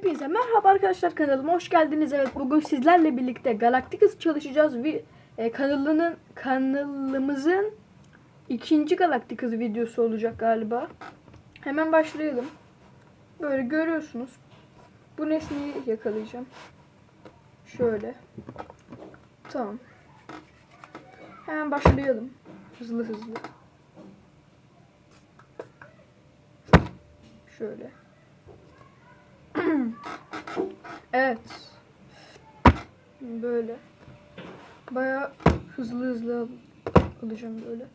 Hepinize merhaba arkadaşlar kanalıma hoş geldiniz. Evet bugün sizlerle birlikte Galacticus çalışacağız. Vi e, kanalının kanalımızın ikinci Galacticus videosu olacak galiba. Hemen başlayalım. Böyle görüyorsunuz. Bu nesneyi yakalayacağım. Şöyle. Tamam. Hemen başlayalım. Hızlı hızlı. Şöyle. evet. Böyle. Baya hızlı hızlı al- alacağım böyle.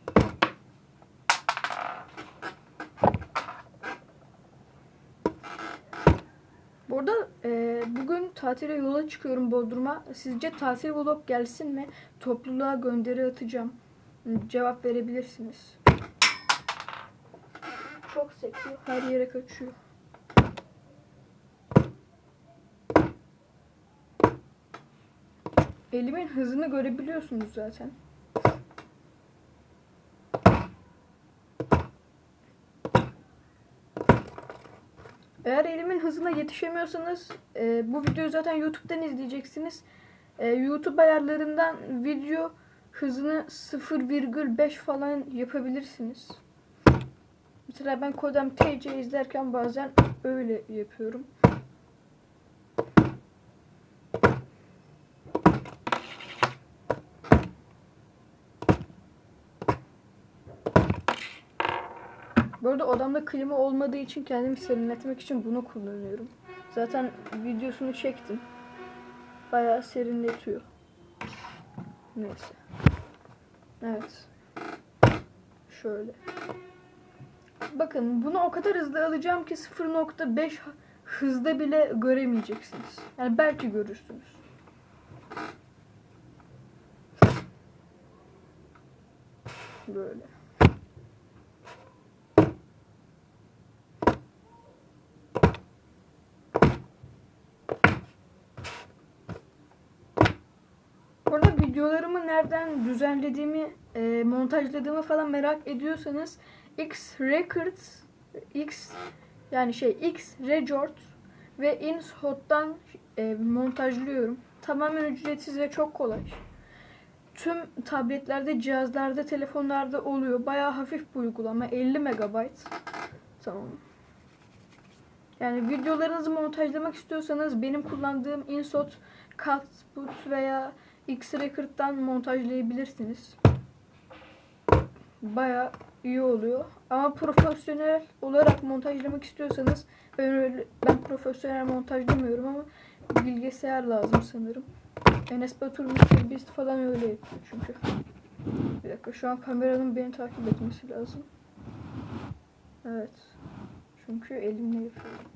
Bu arada e, bugün tatile yola çıkıyorum Bodrum'a. Sizce tatil vlog gelsin mi? Topluluğa gönderi atacağım. Cevap verebilirsiniz. Çok sekiyor. Her yere kaçıyor. Elimin hızını görebiliyorsunuz zaten. Eğer elimin hızına yetişemiyorsanız e, bu videoyu zaten YouTube'dan izleyeceksiniz. E, YouTube ayarlarından video hızını 0,5 falan yapabilirsiniz. Mesela ben Kodem TC izlerken bazen öyle yapıyorum. Bu arada odamda klima olmadığı için kendimi serinletmek için bunu kullanıyorum. Zaten videosunu çektim. Bayağı serinletiyor. Neyse. Evet. Şöyle. Bakın bunu o kadar hızlı alacağım ki 0.5 hızda bile göremeyeceksiniz. Yani belki görürsünüz. Böyle. Videolarımı nereden düzenlediğimi, e, montajladığımı falan merak ediyorsanız X Records, X yani şey X Record ve InShot'tan e, montajlıyorum. Tamamen ücretsiz ve çok kolay. Tüm tabletlerde, cihazlarda, telefonlarda oluyor. Bayağı hafif bir uygulama. 50 MB. Tamam. Yani videolarınızı montajlamak istiyorsanız benim kullandığım InShot, Cutboot veya X-Record'dan montajlayabilirsiniz. Baya iyi oluyor. Ama profesyonel olarak montajlamak istiyorsanız ben öyle ben profesyonel montajlamıyorum ama bilgisayar lazım sanırım. Enes Batur Mr. Falan öyle yapıyor çünkü. Bir dakika şu an kameranın beni takip etmesi lazım. Evet. Çünkü elimle yapıyorum.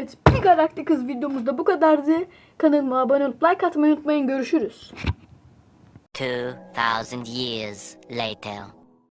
Evet, bir Galacticus videomuzda bu kadardı. Kanalıma abone olup like atmayı unutmayın. Görüşürüz. 2,000 years later.